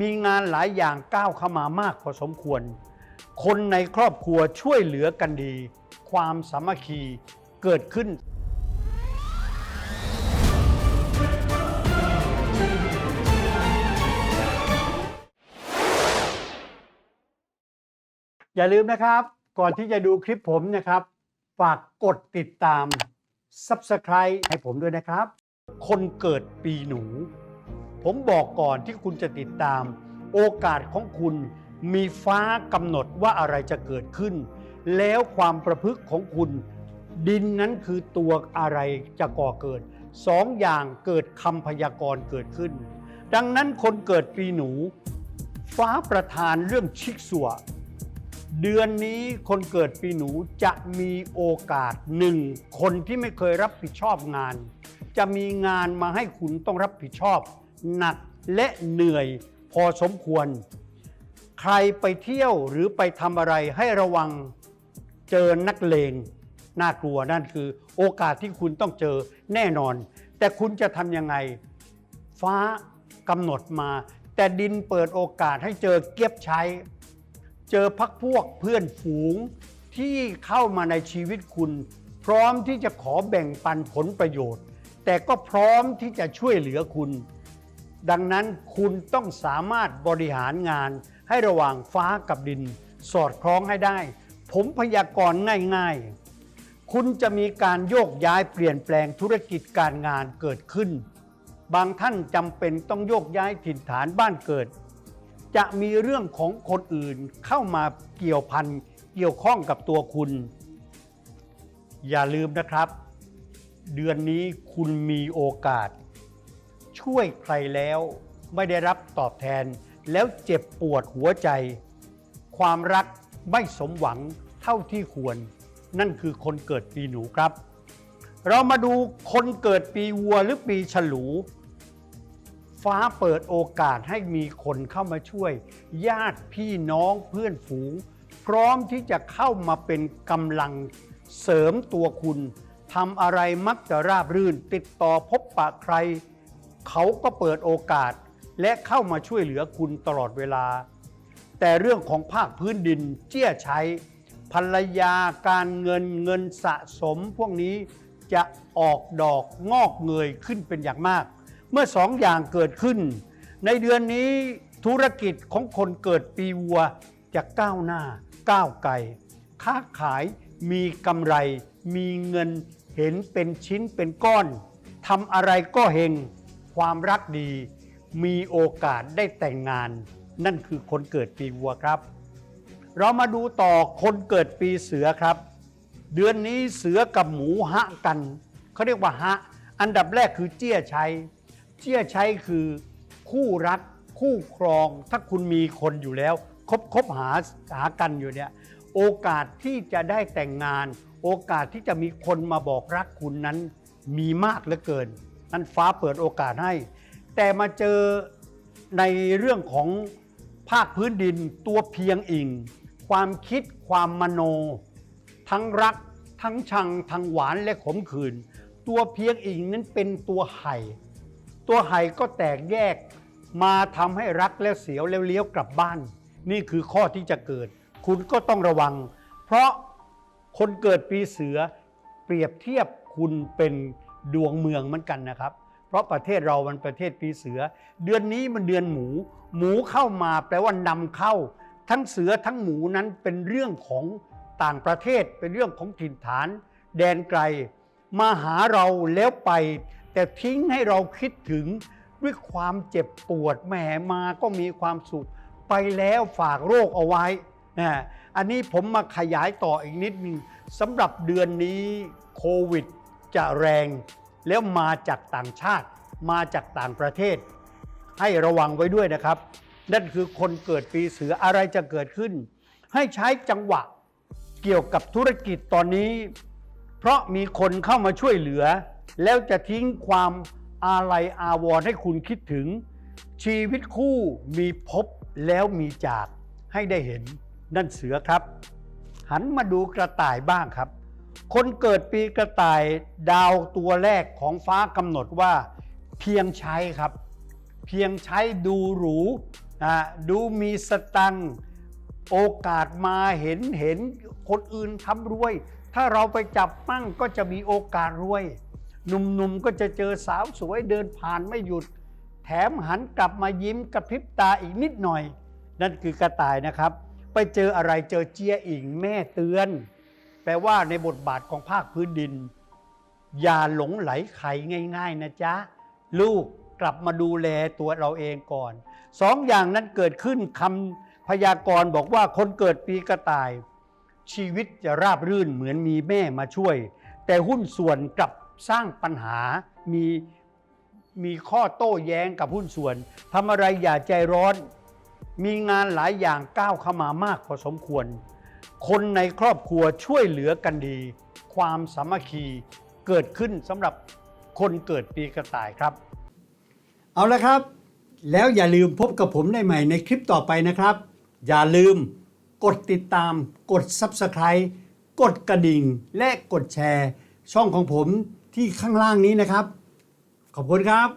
มีงานหลายอย่างก้าวเข้ามามากพอสมควร คนในครอบครัวช่วยเหลือกันดี ความสามัคคีเกิดขึ้น อย่าลืมนะครับ ก่อนที่จะดูคลิปผมนะครับ ฝากกดติดตาม Subscribe ให้ผมด้วยนะครับ คนเกิดปีหนู ผมบอกก่อนที่คุณจะติดตาม โอกาสของคุณมีฟ้ากำหนดว่าอะไรจะเกิดขึ้น แล้วความประพฤติของคุณ ดินนั้นคือตัวอะไรจะก่อเกิดสองอย่างเกิดคำพยากรณ์เกิดขึ้น ดังนั้นคนเกิดปีหนู ฟ้าประทานเรื่องชิกสัวเดือนนี้คนเกิดปีหนูจะมีโอกาสหนึ่งคนที่ไม่เคยรับผิดชอบงาน จะมีงานมาให้คุณต้องรับผิดชอบ หนักและเหนื่อยพอสมควร ใครไปเที่ยวหรือไปทำอะไรให้ระวังเจอนักเลงน่ากลัวนั่นคือ โอกาสที่คุณต้องเจอแน่นอน แต่คุณจะทำยังไง ฟ้ากำหนดมา แต่ดินเปิดโอกาสให้เจอเก็บใช้ เจอพักพวกเพื่อนฝูงที่เข้ามาในชีวิตคุณ พร้อมที่จะขอแบ่งปันผลประโยชน์ แต่ก็พร้อมที่จะช่วยเหลือคุณ ดังนั้นคุณต้องสามารถบริหารงานให้ระหว่างฟ้ากับดิน สอดคล้องให้ได้ ผมพยากรณ์ง่ายๆ คุณจะมีการโยกย้ายเปลี่ยนแปลงธุรกิจการงานเกิดขึ้น บางท่านจำเป็นต้องโยกย้ายถิ่นฐานบ้านเกิด จะมีเรื่องของคนอื่นเข้ามาเกี่ยวพันเกี่ยวข้องกับตัวคุณ อย่าลืมนะครับ เดือนนี้คุณมีโอกาส ช่วยใครแล้วไม่ได้รับตอบแทน แล้วเจ็บปวดหัวใจ ความรักไม่สมหวังเท่าที่ควร นั่นคือคนเกิดปีหนูครับ เรามาดูคนเกิดปีวัวหรือปีฉลูฟ้าเปิดโอกาสให้มีคนเข้ามาช่วย ญาติพี่น้องเพื่อนฝูง พร้อมที่จะเข้ามาเป็นกำลังเสริมตัวคุณทำอะไรมักจะราบรื่น ติดต่อพบปะใคร เขาก็เปิดโอกาสและเข้ามาช่วยเหลือคุณตลอดเวลา แต่เรื่องของภาคพื้นดินเจี้ยใช้ภรรยาการเงินเงินสะสมพวกนี้จะออกดอกงอกเงยขึ้นเป็นอย่างมาก เมื่อสองอย่างเกิดขึ้น ในเดือนนี้ธุรกิจของคนเกิดปีวัวจะก้าวหน้า ก้าวไกลค้าขายมีกำไร มีเงินเห็นเป็นชิ้นเป็นก้อนทำอะไรก็เฮง ความรักดี มีโอกาสได้แต่งงาน นั่นคือคนเกิดปีวัวครับ เรามาดูต่อคนเกิดปีเสือครับ เดือนนี้เสือกับหมูหะกันเขาเรียกว่าหะอันดับแรกคือเจี้ยชัยเจี้ยชัยคือคู่รักคู่ครอง ถ้าคุณมีคนอยู่แล้ว คบคบหาหากันอยู่เนี่ยโอกาสที่จะได้แต่งงาน โอกาสที่จะมีคนมาบอกรักคุณนั้นมีมากเหลือเกิน นั่นฟ้าเปิดโอกาสให้ แต่มาเจอในเรื่องของภาคพื้นดินตัวเพียงอิง ความคิดความมโน ทั้งรัก ทั้งชัง ทั้งหวานและขมขื่นตัวเพียงอิงนั้นเป็นตัวไห่ ตัวไห่ก็แตกแยกมาทำให้รักแล้วเสียวแล้วเลี้ยวกลับบ้าน นี่คือข้อที่จะเกิด คุณก็ต้องระวัง เพราะคนเกิดปีเสือเปรียบเทียบคุณเป็น ดวงเมืองเหมือนกันนะครับ เพราะประเทศเรามันประเทศปีเสือ เดือนนี้มันเดือนหมู หมูเข้ามาแปลว่านำเข้า ทั้งเสือทั้งหมูนั้นเป็นเรื่องของต่างประเทศเป็นเรื่องของถิ่นฐาน แดนไกล มาหาเราแล้วไป แต่ทิ้งให้เราคิดถึงด้วยความเจ็บปวดแหมมาก็มีความสุข ไปแล้วฝากโรคเอาไว้นะอันนี้ผมมาขยายต่ออีกนิดนึงสำหรับเดือนนี้โควิดจะแรง แล้วมาจากต่างชาติ มาจากต่างประเทศ ให้ระวังไว้ด้วยนะครับ นั่นคือคนเกิดปีเสืออะไรจะเกิดขึ้น ให้ใช้จังหวะเกี่ยวกับธุรกิจตอนนี้ เพราะมีคนเข้ามาช่วยเหลือ แล้วจะทิ้งความอาลัยอาวรณ์ให้คุณคิดถึง ชีวิตคู่มีพบแล้วมีจากให้ได้เห็นนั่นเสือครับ หันมาดูกระต่ายบ้างครับ คนเกิดปีกระต่ายดาวตัวแรกของฟ้ากำหนดว่า เพียงใช้ครับ เพียงใช้ดูหรูอ่าดูมีสตังโอกาสมาเห็นเห็นคนอื่นทำรวย ถ้าเราไปจับมั่งก็จะมีโอกาสรวย หนุ่มๆก็จะเจอสาวสวยเดินผ่านไม่หยุด แถมหันกลับมายิ้มกระพริบตาอีกนิดหน่อย นั่นคือกระต่ายนะครับ ไปเจออะไรเจอเจียอิงแม่เตือน ปลว่าในบทบาทของภาคพื้นดิน อย่าหลงไหลใครง่าย ๆ นะจ๊ะ ลูกกลับมาดูแลตัวเราเองก่อน สองอย่างนั้นเกิดขึ้นคำพยากรณ์บอกว่าคนเกิดปีกระต่าย ชีวิตจะราบรื่นเหมือนมีแม่มาช่วย แต่หุ้นส่วนกลับสร้างปัญหามีมีข้อโต้แย้งกับหุ้นส่วนทำอะไรอย่าใจร้อน มีงานหลายอย่างก้าวเข้ามามากพอสมควร คนในครอบครัวช่วยเหลือกันดี ความสามัคคีเกิดขึ้นสำหรับคนเกิดปีกระต่ายครับ เอาละครับ แล้วอย่าลืมพบกับผมได้ใหม่ในคลิปต่อไปนะครับ อย่าลืมกดติดตาม กด Subscribe กดกระดิ่ง และกดแชร์ ช่องของผมที่ข้างล่างนี้นะครับ ขอบคุณครับ